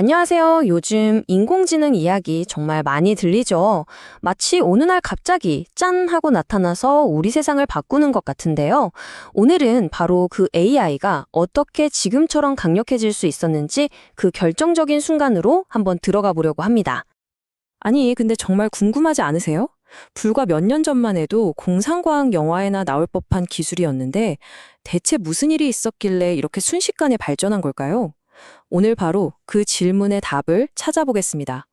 안녕하세요. 요즘 인공지능 이야기 정말 많이 들리죠? 마치 어느 날 갑자기 짠 하고 나타나서 우리 세상을 바꾸는 것 같은데요. 오늘은 바로 그 AI가 어떻게 지금처럼 강력해질 수 있었는지 그 결정적인 순간으로 한번 들어가 보려고 합니다. 아니, 근데 정말 궁금하지 않으세요? 불과 몇 년 전만 해도 공상과학 영화에나 나올 법한 기술이었는데 대체 무슨 일이 있었길래 이렇게 순식간에 발전한 걸까요? 오늘 바로 그 질문의 답을 찾아보겠습니다.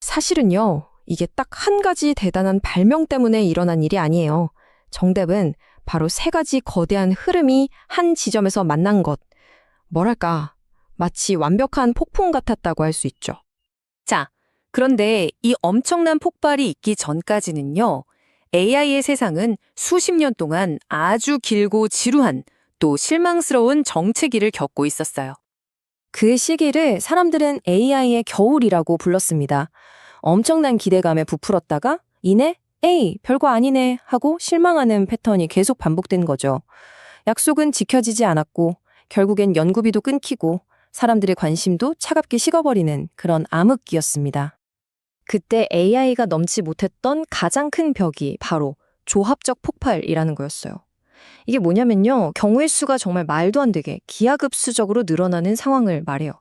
사실은요, 이게 딱 한 가지 대단한 발명 때문에 일어난 일이 아니에요. 정답은 바로 세 가지 거대한 흐름이 한 지점에서 만난 것. 뭐랄까, 마치 완벽한 폭풍 같았다고 할 수 있죠. 자, 그런데 이 엄청난 폭발이 있기 전까지는요, AI의 세상은 수십 년 동안 아주 길고 지루한 또 실망스러운 정체기를 겪고 있었어요. 그 시기를 사람들은 AI의 겨울이라고 불렀습니다. 엄청난 기대감에 부풀었다가 이내 에이, 별거 아니네 하고 실망하는 패턴이 계속 반복된 거죠. 약속은 지켜지지 않았고 결국엔 연구비도 끊기고 사람들의 관심도 차갑게 식어버리는 그런 암흑기였습니다. 그때 AI가 넘지 못했던 가장 큰 벽이 바로 조합적 폭발이라는 거였어요. 이게 뭐냐면요. 경우의 수가 정말 말도 안 되게 기하급수적으로 늘어나는 상황을 말해요.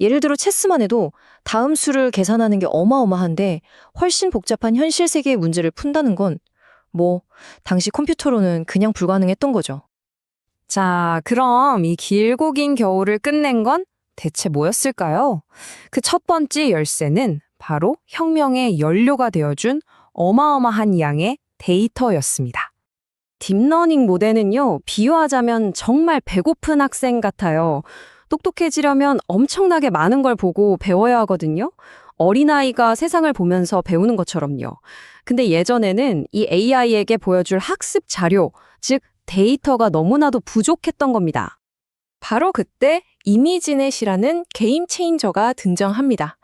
예를 들어 체스만 해도 다음 수를 계산하는 게 어마어마한데 훨씬 복잡한 현실 세계의 문제를 푼다는 건 뭐 당시 컴퓨터로는 그냥 불가능했던 거죠. 자, 그럼 이 길고 긴 겨울을 끝낸 건 대체 뭐였을까요? 그 첫 번째 열쇠는 바로 혁명의 연료가 되어준 어마어마한 양의 데이터였습니다. 딥러닝 모델은요, 비유하자면 정말 배고픈 학생 같아요. 똑똑해지려면 엄청나게 많은 걸 보고 배워야 하거든요. 어린아이가 세상을 보면서 배우는 것처럼요. 근데 예전에는 이 AI에게 보여줄 학습 자료, 즉 데이터가 너무나도 부족했던 겁니다. 바로 그때 이미지넷이라는 게임 체인저가 등장합니다.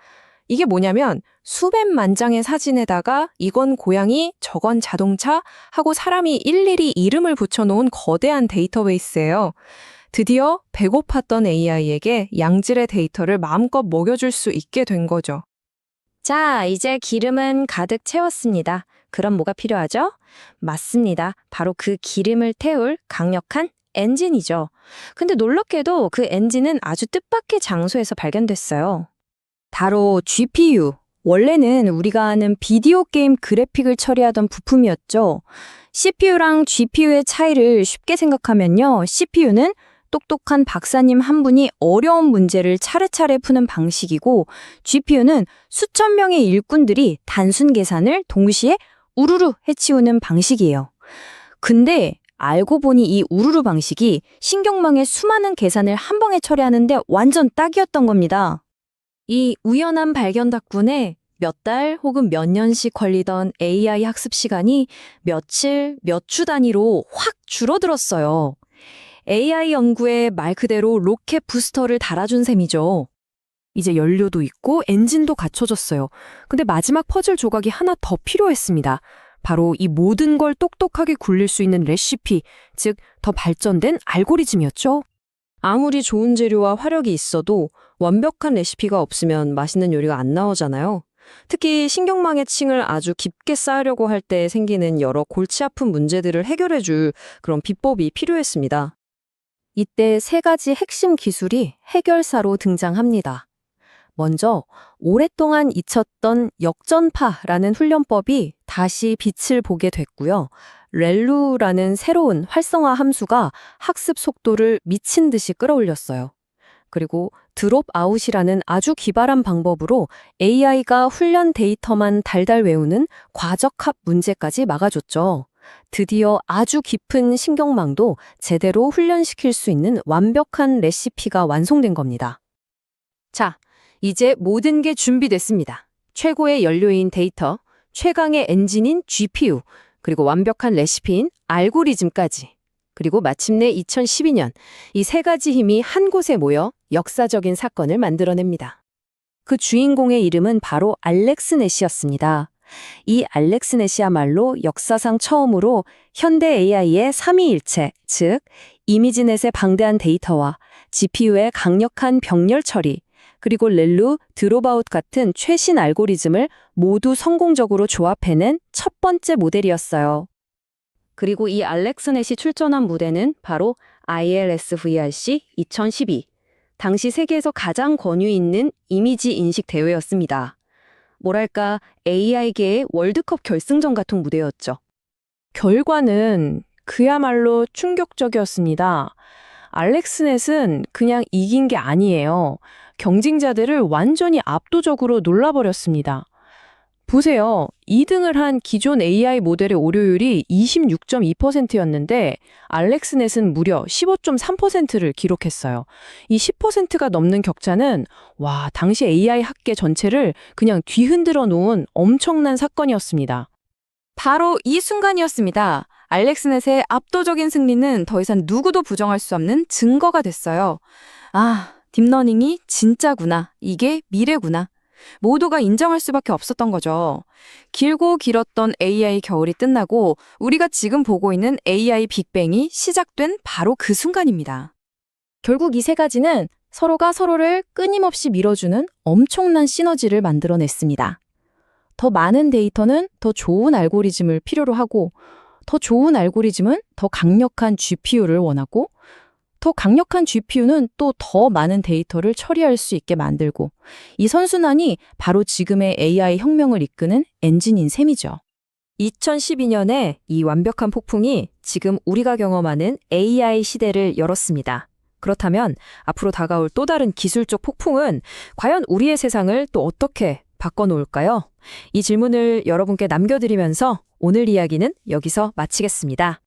이게 뭐냐면 수백만 장의 사진에다가 이건 고양이, 저건 자동차 하고 사람이 일일이 이름을 붙여놓은 거대한 데이터베이스예요. 드디어 배고팠던 AI에게 양질의 데이터를 마음껏 먹여줄 수 있게 된 거죠. 자, 이제 기름은 가득 채웠습니다. 그럼 뭐가 필요하죠? 맞습니다. 바로 그 기름을 태울 강력한 엔진이죠. 근데 놀랍게도 그 엔진은 아주 뜻밖의 장소에서 발견됐어요. 바로 GPU. 원래는 우리가 아는 비디오 게임 그래픽을 처리하던 부품이었죠. CPU랑 GPU의 차이를 쉽게 생각하면요. CPU는 똑똑한 박사님 한 분이 어려운 문제를 차례차례 푸는 방식이고 GPU는 수천 명의 일꾼들이 단순 계산을 동시에 우르르 해치우는 방식이에요. 근데 알고 보니 이 우르르 방식이 신경망의 수많은 계산을 한 방에 처리하는데 완전 딱이었던 겁니다. 이 우연한 발견 덕분에 몇 달 혹은 몇 년씩 걸리던 AI 학습 시간이 며칠, 몇 주 단위로 확 줄어들었어요. AI 연구에 말 그대로 로켓 부스터를 달아준 셈이죠. 이제 연료도 있고 엔진도 갖춰졌어요. 근데 마지막 퍼즐 조각이 하나 더 필요했습니다. 바로 이 모든 걸 똑똑하게 굴릴 수 있는 레시피, 즉 더 발전된 알고리즘이었죠. 아무리 좋은 재료와 화력이 있어도 완벽한 레시피가 없으면 맛있는 요리가 안 나오잖아요. 특히 신경망의 층을 아주 깊게 쌓으려고 할 때 생기는 여러 골치 아픈 문제들을 해결해 줄 그런 비법이 필요했습니다. 이때 세 가지 핵심 기술이 해결사로 등장합니다. 먼저 오랫동안 잊혔던 역전파라는 훈련법이 다시 빛을 보게 됐고요. 렐루라는 새로운 활성화 함수가 학습 속도를 미친 듯이 끌어올렸어요. 그리고 드롭아웃이라는 아주 기발한 방법으로 AI가 훈련 데이터만 달달 외우는 과적합 문제까지 막아줬죠. 드디어 아주 깊은 신경망도 제대로 훈련시킬 수 있는 완벽한 레시피가 완성된 겁니다. 자, 이제 모든 게 준비됐습니다. 최고의 연료인 데이터, 최강의 엔진인 GPU, 그리고 완벽한 레시피인 알고리즘까지. 그리고 마침내 2012년 이 세 가지 힘이 한 곳에 모여 역사적인 사건을 만들어냅니다. 그 주인공의 이름은 바로 알렉스넷이었습니다. 이 알렉스넷이야말로 역사상 처음으로 현대 AI의 삼위일체, 즉 이미지넷의 방대한 데이터와 GPU의 강력한 병렬 처리, 그리고 렐루, 드롭아웃 같은 최신 알고리즘을 모두 성공적으로 조합해낸 첫 번째 모델이었어요. 그리고 이 알렉스넷이 출전한 무대는 바로 ILS VRC 2012. 당시 세계에서 가장 권위 있는 이미지 인식 대회였습니다. 뭐랄까 AI계의 월드컵 결승전 같은 무대였죠. 결과는 그야말로 충격적이었습니다. 알렉스넷은 그냥 이긴 게 아니에요. 경쟁자들을 완전히 압도적으로 놀라버렸습니다. 보세요. 2등을 한 기존 AI 모델의 오류율이 26.2%였는데 알렉스넷은 무려 15.3%를 기록했어요. 이 10%가 넘는 격차는 와, 당시 AI 학계 전체를 그냥 뒤흔들어 놓은 엄청난 사건이었습니다. 바로 이 순간이었습니다. 알렉스넷의 압도적인 승리는 더 이상 누구도 부정할 수 없는 증거가 됐어요. 아, 딥러닝이 진짜구나. 이게 미래구나. 모두가 인정할 수밖에 없었던 거죠. 길고 길었던 AI 겨울이 끝나고 우리가 지금 보고 있는 AI 빅뱅이 시작된 바로 그 순간입니다. 결국 이 세 가지는 서로가 서로를 끊임없이 밀어주는 엄청난 시너지를 만들어냈습니다. 더 많은 데이터는 더 좋은 알고리즘을 필요로 하고, 더 좋은 알고리즘은 더 강력한 GPU를 원하고, 더 강력한 GPU는 또 더 많은 데이터를 처리할 수 있게 만들고, 이 선순환이 바로 지금의 AI 혁명을 이끄는 엔진인 셈이죠. 2012년에 이 완벽한 폭풍이 지금 우리가 경험하는 AI 시대를 열었습니다. 그렇다면 앞으로 다가올 또 다른 기술적 폭풍은 과연 우리의 세상을 또 어떻게 바꿔놓을까요? 이 질문을 여러분께 남겨드리면서 오늘 이야기는 여기서 마치겠습니다.